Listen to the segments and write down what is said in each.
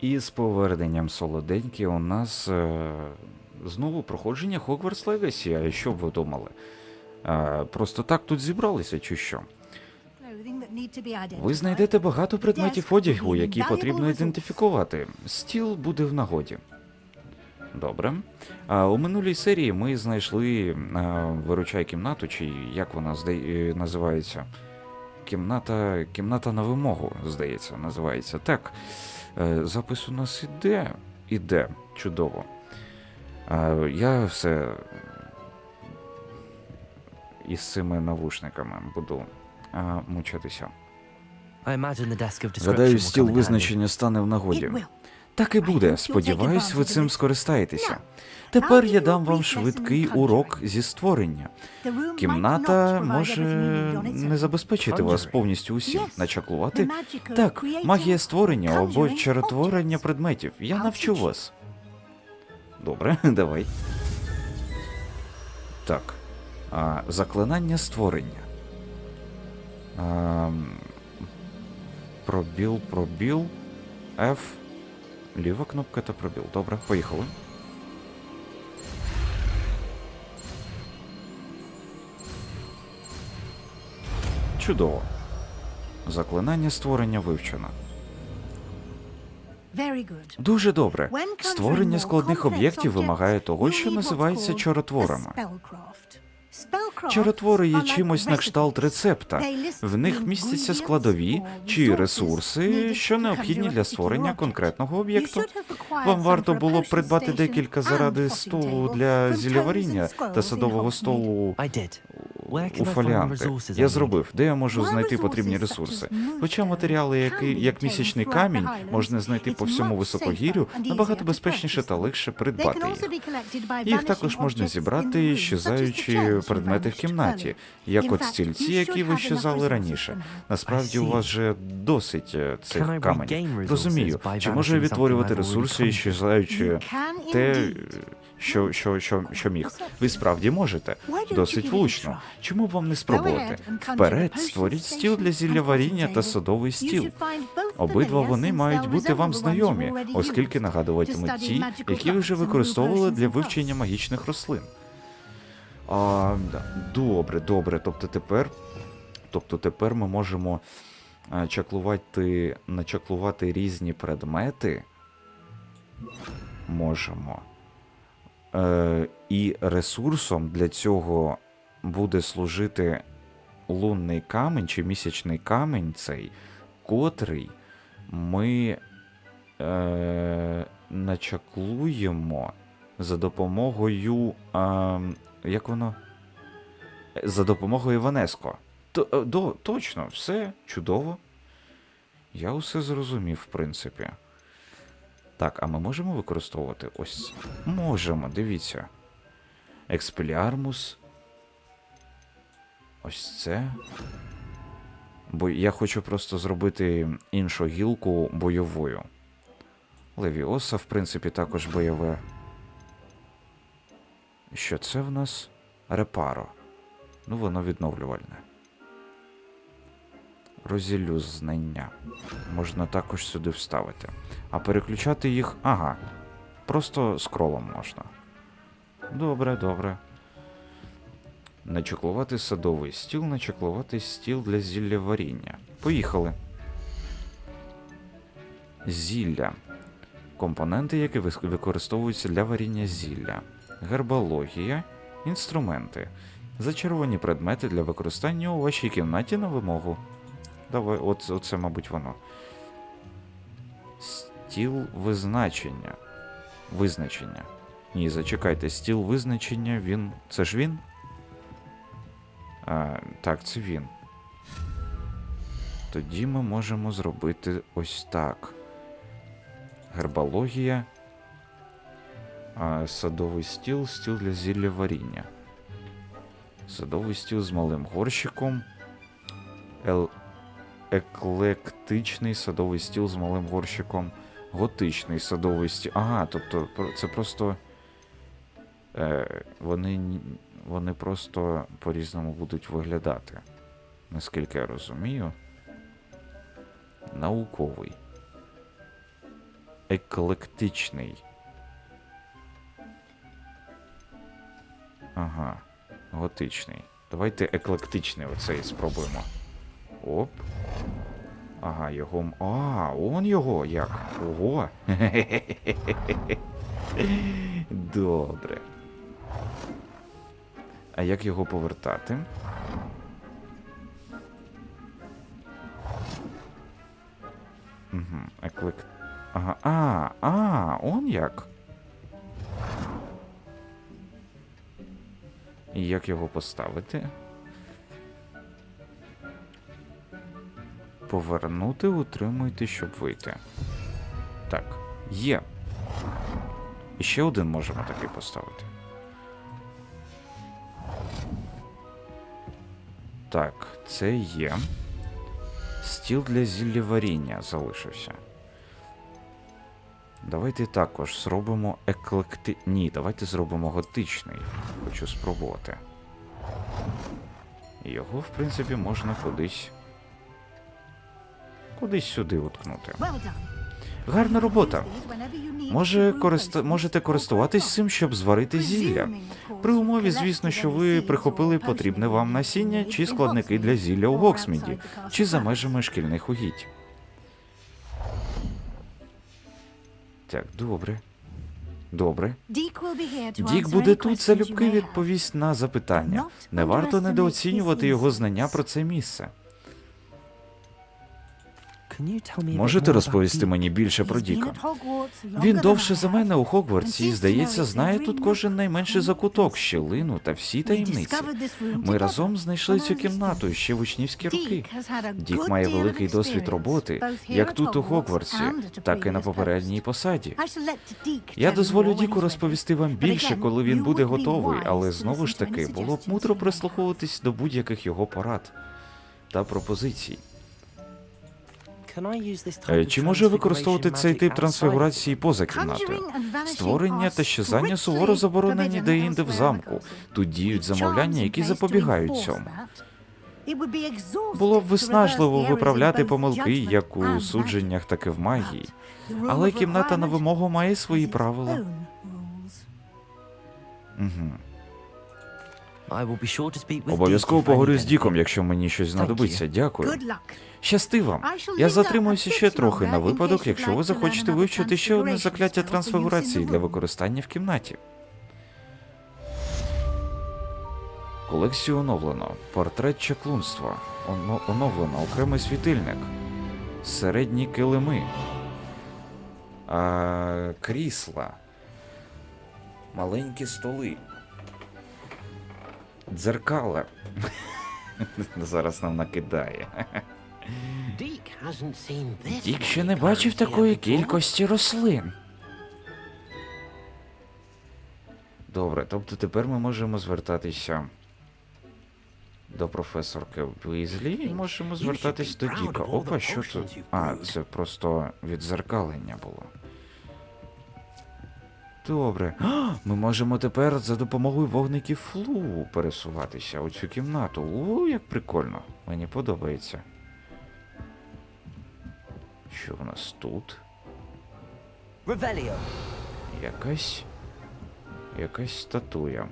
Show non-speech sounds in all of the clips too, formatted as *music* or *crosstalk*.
І з поверненням солоденькі у нас е, знову проходження Hogwarts Legacy. А що б ви думали? Е, просто так тут зібралися, чи що? Ви знайдете багато предметів одягу, які потрібно ідентифікувати. Стіл буде в нагоді. Добре. А у минулій серії ми знайшли а, виручай кімнату, чи як вона здає, називається? Кімната, кімната на вимогу, здається, називається. Так. Е, Запис у нас іде. Іде. Чудово. Я все із цими навушниками буду а, мучитися. Гадаю, стіл визначення стане в нагоді. Так і буде. Сподіваюсь, ви цим скористаєтеся. Тепер я дам вам швидкий урок зі створення. Кімната може не забезпечити вас повністю усім. Начаклувати? Так, магія створення або чаротворення предметів. Я навчу вас. Добре, *laughs* давай. Так. А, заклинання створення. А, пробіл, пробіл. F. Ліва кнопка та пробіл. Добре, поїхали. Чудово. Заклинання створення вивчено. Дуже добре. Створення складних об'єктів вимагає того, що називається чаротворами. Чаротвори є чимось на кшталт рецепта. В них містяться складові чи ресурси, що необхідні для створення конкретного об'єкту. Вам варто було придбати декілька заради столу для зілляваріння та садового столу у фоліанти. Я зробив, де я можу знайти потрібні ресурси. Хоча матеріали, які, як місячний камінь, можна знайти по всьому високогір'ю, набагато безпечніше та легше придбати їх. Їх також можна зібрати, щезаючи предмети в кімнаті, як от стільці, які ви щезали раніше. Насправді у вас же досить е, цих каменів. Розумію, чи можу я відтворювати ресурси, щезаючи те, що, що, що, що міг. Ви справді можете. Досить влучно. Чому б вам не спробувати? Вперед, створіть стіл для зілля варіння та садовий стіл. Обидва вони мають бути вам знайомі, оскільки нагадуватимуть ті, які ви вже використовували для вивчення магічних рослин. А, добре, добре. Тобто тепер, тобто тепер ми можемо а, чаклувати, начаклувати різні предмети. Можемо. Е, і ресурсом для цього буде служити лунний камінь чи місячний камінь цей, котрий ми е, начаклуємо за допомогою. Е, як воно? За допомогою Ванеско. То, е, до, точно, все чудово. Я усе зрозумів, в принципі. Так, а ми можемо використовувати ось. Можемо, дивіться. Експеліармус. Ось це. Бо я хочу просто зробити іншу гілку бойовою. Левіоса, в принципі, також бойове. Що це в нас? Репаро. Ну, воно відновлювальне. Розілю знання. Можна також сюди вставити. А переключати їх. Ага. Просто скролом можна. Добре, добре. Начеклувати садовий стіл, начеклувати стіл для зілля варіння. Поїхали. Зілля. Компоненти, які використовуються для варіння зілля. Гербологія. Інструменти. Зачаровані предмети для використання у вашій кімнаті на вимогу. Давай, от, оце, мабуть, воно. Стіл визначення. Визначення. Ні, зачекайте, стіл визначення, він. Це ж він? А, так, це він. Тоді ми можемо зробити ось так. Гербологія. А, садовий стіл, стіл для зілля варіння. Садовий стіл з малим горщиком. Ел... Еклектичний садовий стіл з малим горщиком. Готичний садовий стіл. Ага, тобто це просто. Е, вони, вони просто по-різному будуть виглядати. Наскільки я розумію. Науковий. еклектичний. Ага, готичний. Давайте еклектичний оцей спробуємо. Оп. Ага, його. А, он його як. Ого. *laughs* Добре. А як його повертати? Угу, еклик. Ага. А, а, он як. І як його поставити? Повернути, утримуйте, щоб вийти. Так, є. І ще один можемо такий поставити. Так, це є. Стіл для зілля варіння залишився. Давайте також зробимо еклекти... Ні, давайте зробимо готичний. Хочу спробувати. Його, в принципі, можна кудись. Кудись сюди уткнути. Гарна робота. Може, користа... можете користуватись цим, щоб зварити зілля. При умові, звісно, що ви прихопили потрібне вам насіння чи складники для зілля у Гоксміді, чи за межами шкільних угідь. Так, добре. Добре. Дік буде тут залюбки відповість на запитання. Не варто недооцінювати його знання про це місце. Можете розповісти мені більше про Діка? Він довше за мене у Хогвартсі і, здається, знає тут кожен найменший закуток, щілину та всі таємниці. Ми разом знайшли цю кімнату ще в учнівські роки. Дік має великий досвід роботи, як тут у Хогвартсі, так і на попередній посаді. Я дозволю Діку розповісти вам більше, коли він буде готовий, але знову ж таки було б мудро прислуховуватись до будь-яких його порад та пропозицій. Чи може використовувати цей тип трансфігурації поза кімнатою? Створення та щезання суворо заборонені де-інде в замку. Тут діють замовляння, які запобігають цьому. Було б виснажливо виправляти помилки як у судженнях, так і в магії. Але кімната на вимогу має свої правила. Угу. Обов'язково поговорю з Діком, якщо мені щось знадобиться. Дякую. Щасти вам. Я затримуюся ще трохи на випадок, якщо ви захочете вивчити ще одне закляття трансфігурації для використання в кімнаті. Колекцію оновлено. Портрет чаклунства. Оно- оновлено. Окремий світильник. Середні килими. А, крісла. Маленькі столи. Дзеркала. *laughs* Зараз нам накидає. Дік ще не бачив такої кількості рослин. Добре, тобто тепер ми можемо звертатися до професорки Візлі і можемо звертатись до Діка. Опа, що тут? А, це просто відзеркалення було. Добре. *gasps* Ми можемо тепер за допомогою вогників флу пересуватися у цю кімнату. У, як прикольно. Мені подобається. Що в нас тут? Revelio. Якась. Якась статуя.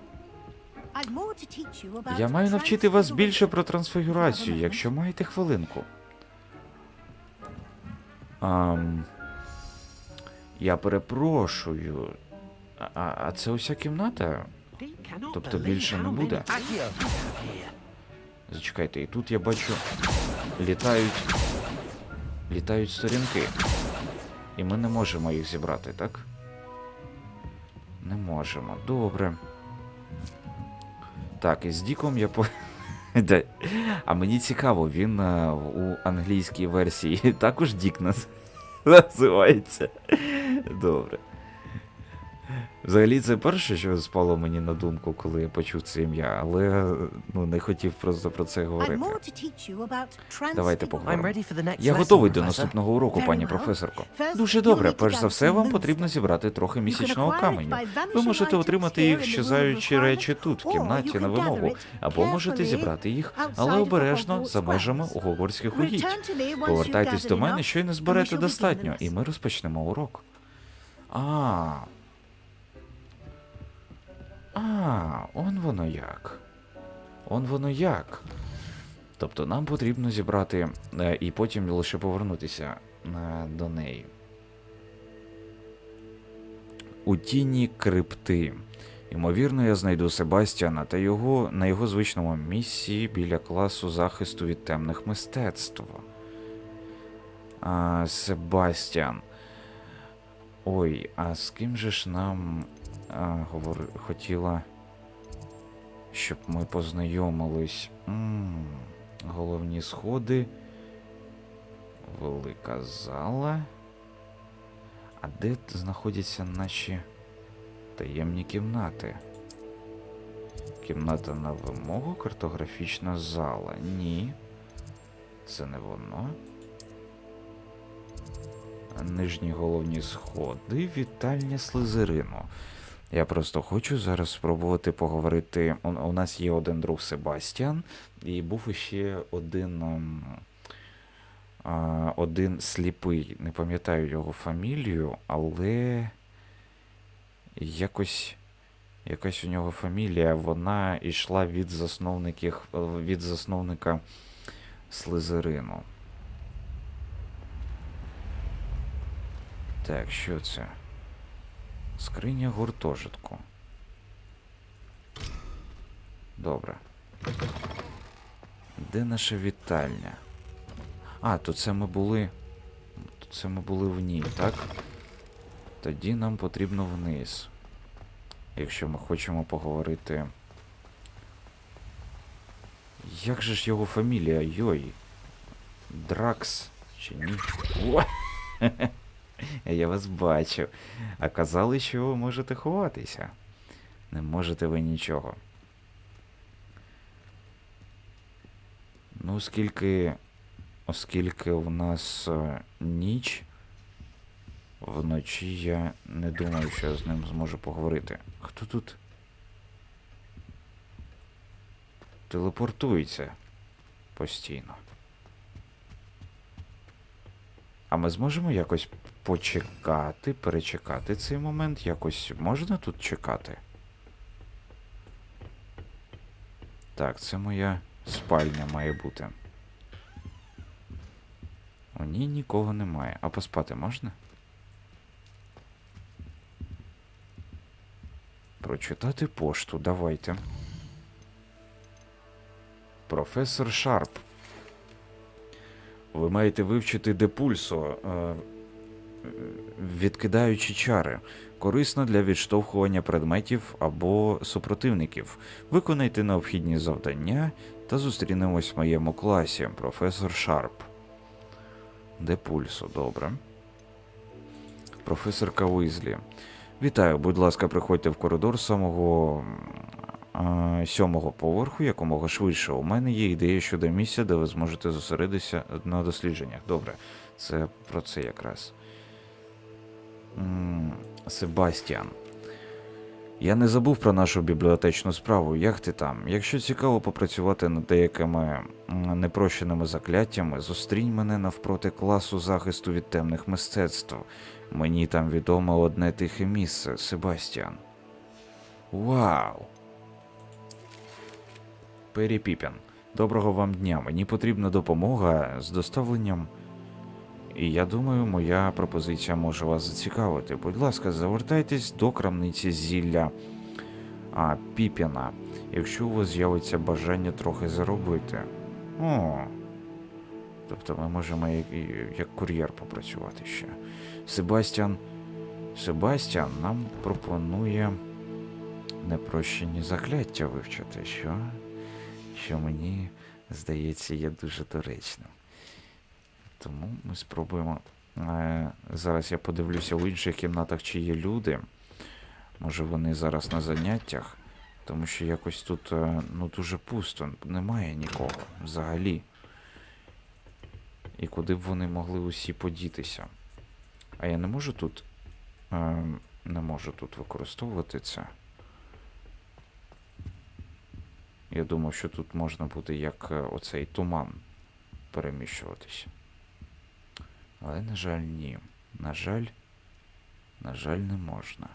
Я Я маю навчити вас більше про трансфігурацію, якщо маєте хвилинку. Ам, я перепрошую. А, а це уся кімната? Тобто більше не буде. Зачекайте, і тут я бачу. Літають. Літають сторінки. І ми не можемо їх зібрати, так? Не можемо. Добре. Так, і з Діком я по. *laughs* А мені цікаво, він е, у англійській версії *laughs* також Дік наз- *laughs* називається. Добре. Взагалі, це перше, що спало мені на думку, коли я почув це ім'я, але ну, не хотів просто про це говорити. Давайте поговоримо. Я готовий до наступного уроку, пані професорко. Дуже добре. Перш за все, вам потрібно зібрати трохи місячного каменю. Ви можете отримати їх, of речі тут, в кімнаті на вимогу, або можете зібрати їх, але обережно за межами угорських угідь. Повертайтесь до мене, щойно and we зберете достатньо, і ми розпочнемо урок. А. А, он воно як. Он воно як. Тобто нам потрібно зібрати е, і потім лише повернутися е, до неї. У тіні крипти. Ймовірно, я знайду Себастьяна та його на його звичному місці біля класу захисту від темних мистецтв. А, Себастьян. Ой, а з ким же ж нам а, говори, хотіла, щоб ми познайомились? м головні сходи. Велика зала. А де знаходяться наші таємні кімнати? Кімната на вимогу, картографічна зала. Ні. Це не воно. Нижні головні сходи, вітальня Слизерину. Я просто хочу зараз спробувати поговорити. У, у нас є один друг Себастьян, і був іще один. ем, а, один сліпий, не пам'ятаю його фамілію, але якось. Якась у нього фамілія, вона йшла від засновників від засновника Слизерину. Так, що це? Скриня гуртожитку. Добре. Де наша вітальня? А, то це ми були. То це ми були в ній, так? Тоді нам потрібно вниз. Якщо ми хочемо поговорити. Як же ж його фамілія? Йой. Дракс. Чи ні? О! *laughs* *laughs* Я вас бачу. А казали, що ви можете ховатися. Не можете ви нічого. Ну, оскільки. Оскільки в нас е, ніч, вночі я не думаю, що я з ним зможу поговорити. Хто тут? Телепортується постійно. А ми зможемо якось почекати, перечекати цей момент? Якось можна тут чекати? Так, це моя спальня має бути. У ній нікого немає. А поспати можна? Прочитати пошту, давайте. Професор Шарп. Ви маєте вивчити депульсо, відкидаючи чари. Корисно для відштовхування предметів або супротивників. Виконайте необхідні завдання та зустрінемось в моєму класі, професор Шарп. Де пульсо, добре. Професорка Уізлі. Вітаю, будь ласка, приходьте в коридор самого сьомого поверху якомога швидше. У мене є ідея щодо місця, де ви зможете зосередитися на дослідженнях. Добре, це про це якраз. Себастьян. Я не забув про нашу бібліотечну справу. Як ти там? Якщо цікаво попрацювати над деякими непрощеними закляттями, зустрінь мене навпроти класу захисту від темних мистецтв. Мені там відомо одне тихе місце, Себастьян. Вау! Пері Піпін. Доброго вам дня. Мені потрібна допомога з доставленням. І я думаю, моя пропозиція може вас зацікавити. Будь ласка, завертайтесь до крамниці зілля а, Піпіна, якщо у вас з'явиться бажання трохи заробити. О. Тобто ми можемо як, як кур'єр попрацювати ще. Себастьян. Себастьян нам пропонує непрощені закляття вивчити, що, що мені здається є дуже доречним. Тому ми спробуємо. Е, зараз я подивлюся в інших кімнатах, чи є люди. Може вони зараз на заняттях, тому що якось тут е, ну, дуже пусто, немає нікого взагалі. І куди б вони могли усі подітися? А я не можу тут. Е, не можу тут використовувати це. Я думав, що тут можна буде як оцей туман переміщуватися. Але, на жаль, ні. На жаль, На жаль, не можна.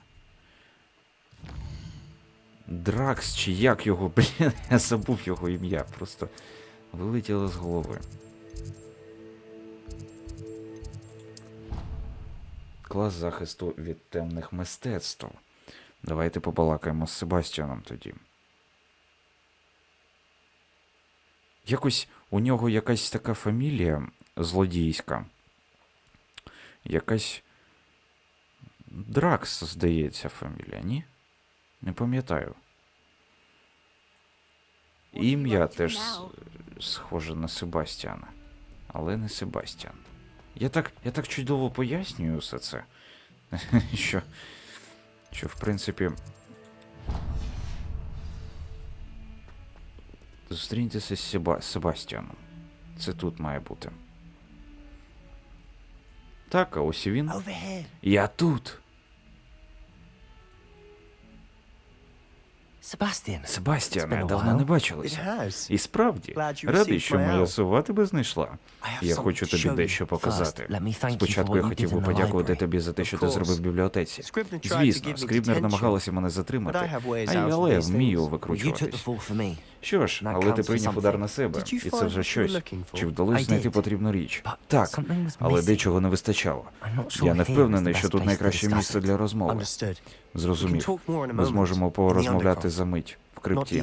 Дракс, чи як його, *laughs* блін, я забув його ім'я, просто вилетіло з голови. Клас захисту від темних мистецтв. Давайте побалакаємо з Себастьяном тоді. Якось у нього якась така фамілія злодійська. Якась. Дракс, здається, фамілія, ні? Не пам'ятаю. Ім'я теж схоже на Себастьяна, але не Себастьян. Я так, я так чудово пояснюю все це. *laughs* що, що, в принципі. Зустріньтеся з Себа... Себастьяном. Це тут має бути. Так, а ось і він. Я тут. A давно не бачилися. І справді, радий, що моя сова тебе знайшла. Я хочу тобі дещо показати. Спочатку я хотів би подякувати тобі за те, що ти зробив в бібліотеці. Звісно, Скрібнер намагалася мене затримати, а я але вмію викручуватись. Що ж, але ти прийняв удар на себе, і це вже щось. Чи вдалося знайти потрібну річ? Так, але дечого не вистачало. Я не впевнений, що тут найкраще місце для розмови. Зрозумів. Ми зможемо порозмовляти. За мить в крипті.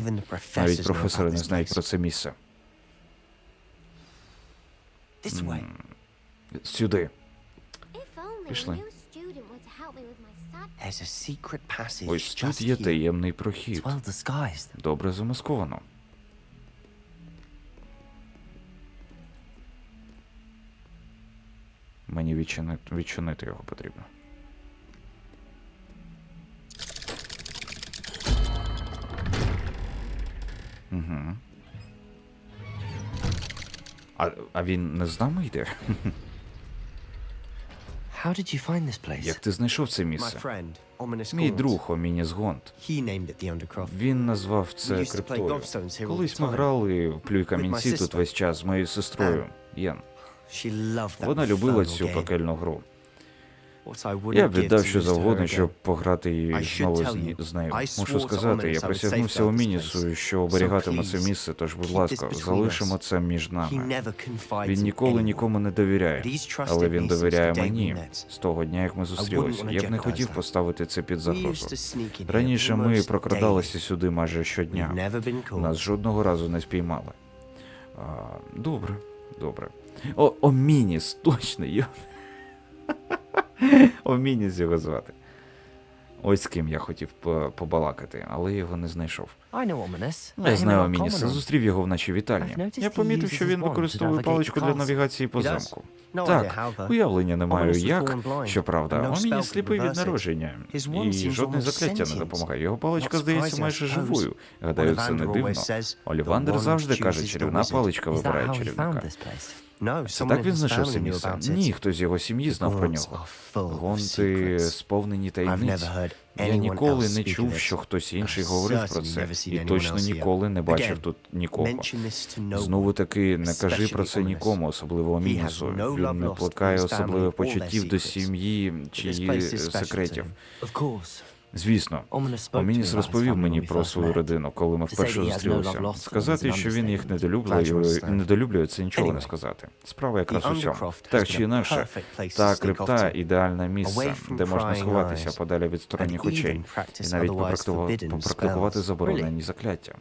Навіть професори не знають про це місце. Сюди. Пішли. Ось тут є таємний прохід. Добре замасковано. Мені відчинити, відчинити його потрібно. Угу. А, а він не з нами йде? How did you find this place? Як ти знайшов це My місце? friend, Мій друг Омініс Гонт. Він назвав це криптою. Колись ми грали в плюй камінці тут весь час з моєю сестрою. Єн. Вона любила цю пекельну гру. Я б віддав що завгодно, щоб пограти should знову з, нею. Мушу сказати, я присягнувся this Омінісу, що оберігатиму це місце, тож, будь ласка, залишимо це між нами. Він ніколи нікому не довіряє, але він довіряє мені з того дня, як ми зустрілися. Я б не хотів поставити це під загрозу. Раніше ми прокрадалися сюди майже щодня. Нас жодного разу не спіймали. Добре, добре. О, Омініс, точно. *laughs* Омініс його звати. Ось з ким я хотів побалакати, але його не знайшов. Я знаю Омініса, зустрів його в нашій вітальні. Я помітив, що він використовує паличку для навігації по замку. Так, уявлення не маю як, щоправда, Омініс сліпий від народження, і жодне закляття не допомагає. Його паличка здається майже живою. Гадаю, це не дивно. Олівандер завжди каже, чарівна паличка вибирає чарівника. Це так він his знайшов family це knew місце? about it. Ні, хтось з його сім'ї знав про нього. Гонти сповнені таємниць. Я ніколи не чув, що хтось інший говорив про це, і точно ніколи не бачив тут нікого. Знову таки не кажи про це нікому, особливо Мінісу. Він не плекає особливих почуттів до сім'ї чи її секретів. Звісно, Омініс розповів мені про свою родину, коли ми вперше зустрілися. Сказати, що він їх недолюблює, недолюблює, це нічого не сказати. Справа якраз у цьому. Так чи інакше, та крипта ідеальне місце, де можна сховатися подалі від сторонніх очей, і навіть попрактикувати, заборонені закляття.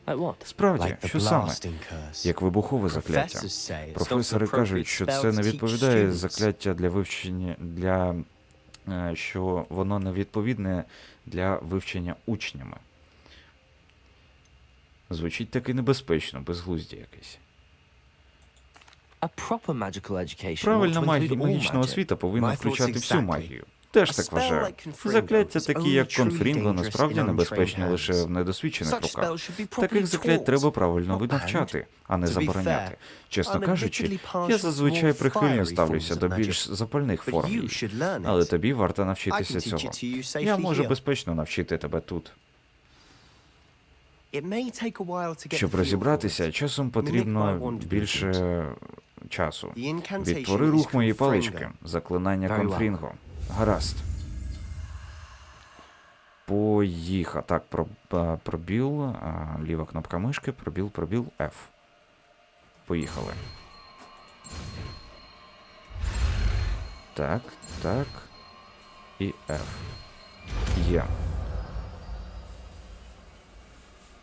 Справді, що саме? Як вибухове закляття. Професори кажуть, що це не відповідає закляття для вивчення для що воно не відповідне для вивчення учнями. Звучить таки небезпечно, безглузді якесь. Правильна магічна освіта повинна включати всю магію. Теж так вважаю. Закляття такі, як конфрінго, насправді небезпечні лише в недосвідчених руках. Таких заклять треба правильно вивчати, а не забороняти. Чесно кажучи, я зазвичай прихильно ставлюся до більш запальних форм. Але тобі варто навчитися цього. Я можу безпечно навчити тебе тут. Щоб розібратися, часом потрібно більше часу. Відтвори рух моєї палички, заклинання конфрінго. Гаразд. Поїхав. Так, пробіл, ліва кнопка мишки, пробіл, пробіл, F. Поїхали. Так, так. І F. Є.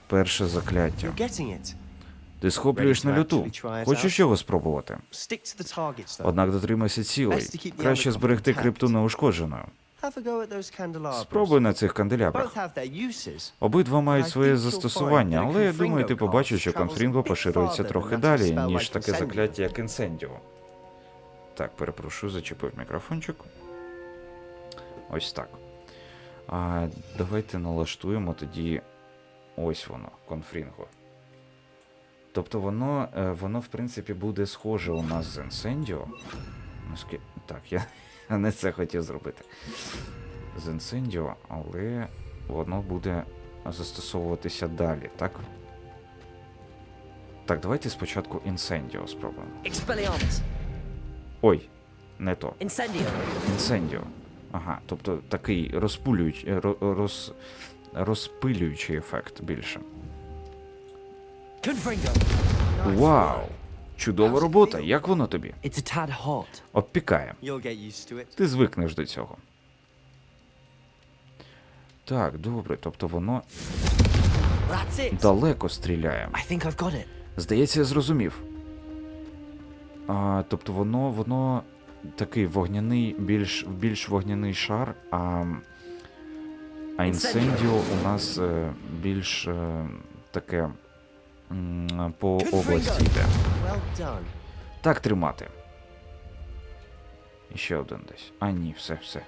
Перше закляття. Ти схоплюєш на люту. Хочеш його спробувати? Однак дотримайся цілей. Краще зберегти крипту неушкодженою. Спробуй на цих канделябрах. Обидва мають своє застосування, але я думаю, ти побачиш, що Конфрінго поширюється трохи далі, ніж таке закляття, як інсендіо. Так, перепрошую, зачепив мікрофончик. Ось так. А давайте налаштуємо тоді. Ось воно, Конфрінго. Тобто воно, е, воно, в принципі, буде схоже у нас з Інсендіо. Так, я, *laughs* не це хотів зробити. З Інсендіо, але воно буде застосовуватися далі, так? Так, давайте спочатку Інсендіо спробуємо. Ой, не то. Incendio. Інсендіо. Ага, тобто такий розпулюючий, роз, розпилюючий ефект більше. Вау! Чудова робота! Як воно тобі? It's a tad hot. Обпікає. You'll get used to it. Ти звикнеш до цього. Так, добре, тобто воно далеко стріляє. I think I've got it. Здається, я зрозумів. А, тобто воно, воно такий вогняний, більш, більш вогняний шар, а, а інсендіо у нас е, більш е, таке по області йде. Так тримати. І ще один десь. А ні, все, все.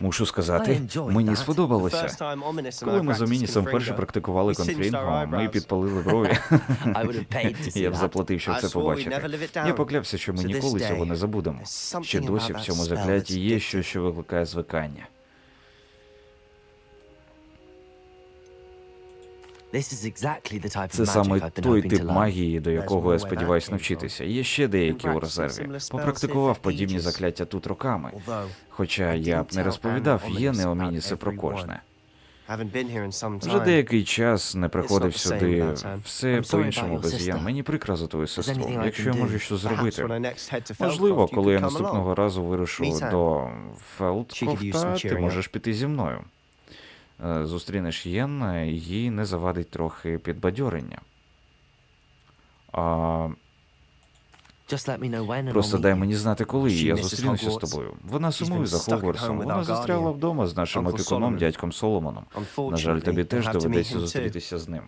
Мушу сказати, мені сподобалося. Коли ми з Омінісом вперше практикували конфрінго, ми підпалили брові. *laughs* *laughs* Я б заплатив, щоб це побачити. Я поклявся, що ми ніколи цього не забудемо. Ще досі в цьому spell закляті є щось, що викликає звикання. Це саме той тип магії, до якого я сподіваюся навчитися. Є ще деякі у резерві. Попрактикував подібні закляття тут роками. Хоча я б не розповідав є Ominous не about омініси про кожне. haven't been here in some Вже деякий час не приходив not the same сюди. Все по-іншому без Ян. sister. Мені прикро за твою сестру. Якщо я можу щось зробити. next head Можливо, коли я наступного разу вирушу до Фелдкрофта, ти можеш піти зі мною. Е, Зустрінеш Єн, їй не завадить трохи підбадьорення. А, просто дай мені знати, коли, я зустрінуся з тобою. Вона сумує за Хогвартсом. Вона guardian, вдома з нашим опікуном, дядьком Соломоном. На жаль, тобі теж доведеться зустрітися з ним.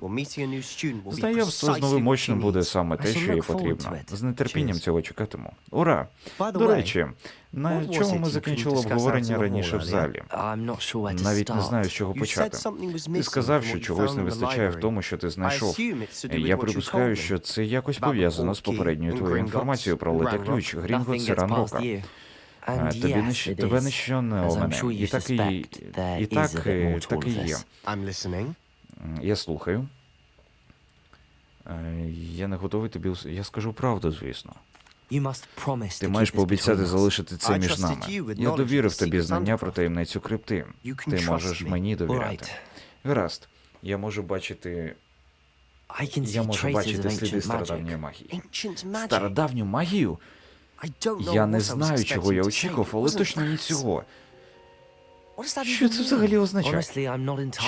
Знайомство з новим she буде саме те, що їй потрібно. З нетерпінням цього чекатиму. Ура! До речі, на чому ми закінчили обговорення раніше в залі? Навіть не знаю, з чого почати. Ти сказав, що чогось не вистачає в тому, що ти знайшов. Я припускаю, що це якось пов'язано з попередньою твоєю інформацією про Ranrock. ключ, Грінго Ранрока. And Тобі не тебе не I'm омине. sure you І так і, і так, е, так і є. М, Я слухаю. Е, Я не готовий тобі. Я скажу правду, звісно. You must promise Ти маєш пообіцяти залишити це між нами. Я довірив тобі знання про таємницю крипти. Ти можеш мені довіряти. Гаразд. Я можу бачити. Я можу бачити сліди стародавньої магії. Стародавню магію? Я не знаю, чого я очікував, але точно не цього. Що це взагалі означає?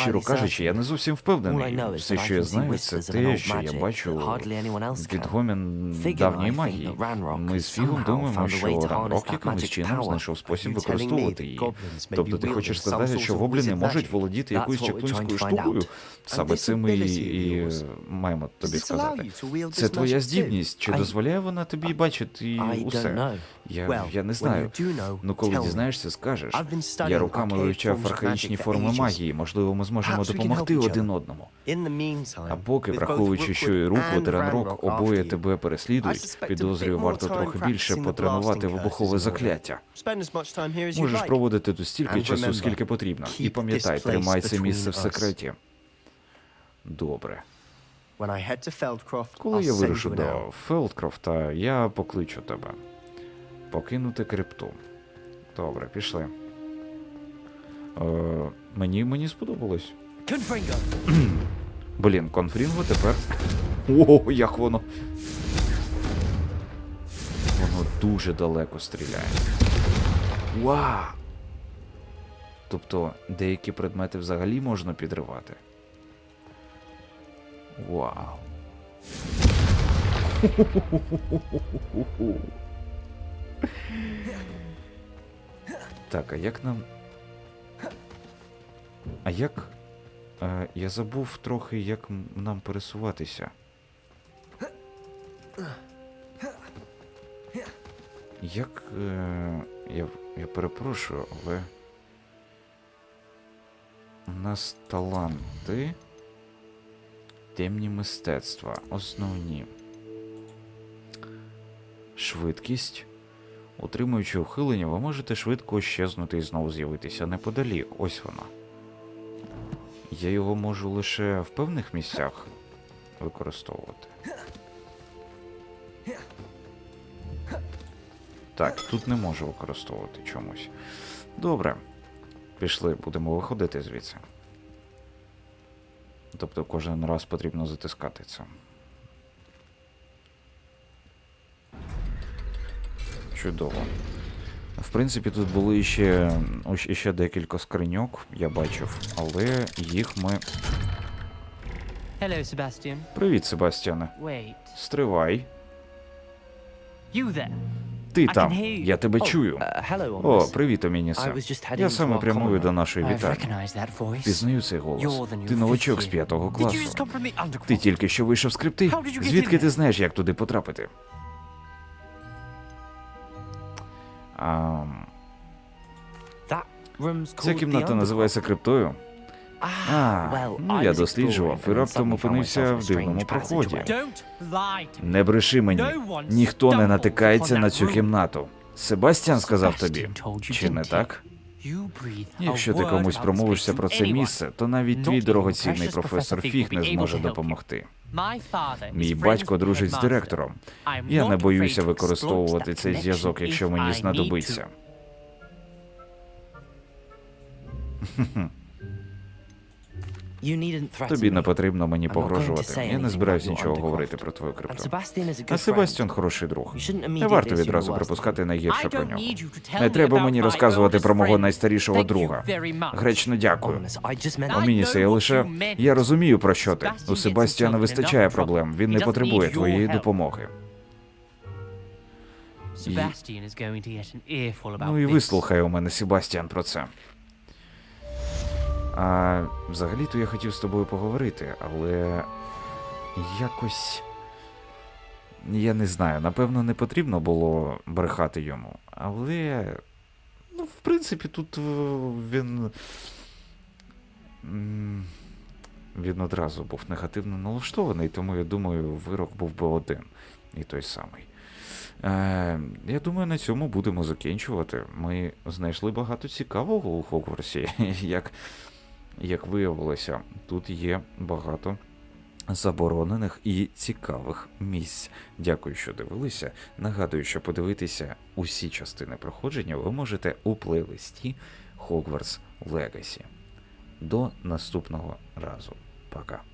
Щиро кажучи, я не зовсім впевнений. Все, що я знаю, це те, що я бачу відгомін давньої магії. Ми з Фігом думаємо, що Ранрок якимось чином знайшов спосіб використовувати її. Тобто ти хочеш сказати, що гобліни можуть володіти якоюсь чаклунською штукою? Саме це ми і маємо тобі сказати. Це твоя здібність. Чи I- дозволяє вона тобі бачити усе? Я, я не знаю. Ну, коли дізнаєшся, скажеш. Я archaic вивчав архаїчні форми магії. Можливо, ми зможемо допомогти один одному. А поки, враховуючи, що і руку Ранрок обоє тебе переслідують, підозрюю, варто трохи більше потренувати вибухове закляття. Можеш проводити тут стільки часу, скільки потрібно. І пам'ятай, тримай це місце в секреті. Добре. Коли я вирушу до. Фелдкрофта, я покличу тебе. Покинути крипту. Добре, пішли. Е, мені, мені сподобалось. Confringo. *clears throat* Блін, конфрінго тепер. О, як воно. Воно дуже далеко стріляє. Вау! Тобто деякі предмети взагалі можна підривати. Вау. *laughs* Так, а як нам. А як. Е, я забув трохи, як нам пересуватися. Як. Е, я, я перепрошую, але. У нас таланти. Темні мистецтва. Основні. Швидкість. Утримуючи ухилення, ви можете швидко щезнути і знову з'явитися неподалік. Ось вона. Я його можу лише в певних місцях використовувати. Так, тут не можу використовувати чомусь. Добре. Пішли, будемо виходити звідси. Тобто кожен раз потрібно затискати це. Чудово. В принципі, тут були ще, ще декілька скриньок, я бачив, але їх ми. Hello, Sebastian. Привіт, Себастьяне. Wait. Стривай. You there? Ти I там. Я тебе Oh, чую. uh, hello, О, привіт, heading Я саме прямую до нашої вітальні. Пізнаю цей голос. Ти новачок з п'ятого класу. Ти тільки що вийшов з крипти? Звідки ти знаєш, як туди потрапити? А, ця кімната називається криптою. Ah, А, ну я досліджував і раптом опинився в дивному проході. Не бреши мені. Ніхто не натикається на цю кімнату. Себастьян сказав тобі. Чи не так? Якщо ти комусь промовишся про це місце, то навіть твій дорогоцінний професор Фіг не зможе допомогти. Мій батько дружить з директором. Я не боюся використовувати цей зв'язок, якщо мені знадобиться. *laughs* Тобі не потрібно мені погрожувати. Я не збираюся нічого говорити про твою крипту. А friend. хороший друг. Не варто відразу припускати найгірше про нього. Не треба мені розказувати про мого найстарішого друга. Гречно дякую. Омінісе, я лише. Я розумію, про що ти. У Себастьяна вистачає проблем. Він не потребує твоєї допомоги. About Ну і вислухай у мене Себастьян про це. А взагалі-то я хотів з тобою поговорити, але якось. Я не знаю, напевно, не потрібно було брехати йому. Але. Ну, в принципі, тут е, він. Він одразу був негативно налаштований, тому я думаю, вирок був би один і той самий. Е, я думаю, на цьому будемо закінчувати. Ми знайшли багато цікавого у Хогвартсі. *laughs* Як, як виявилося, тут є багато заборонених і цікавих місць. Дякую, що дивилися. Нагадую, що подивитися усі частини проходження ви можете у плейлисті Hogwarts Legacy. До наступного разу. Пока.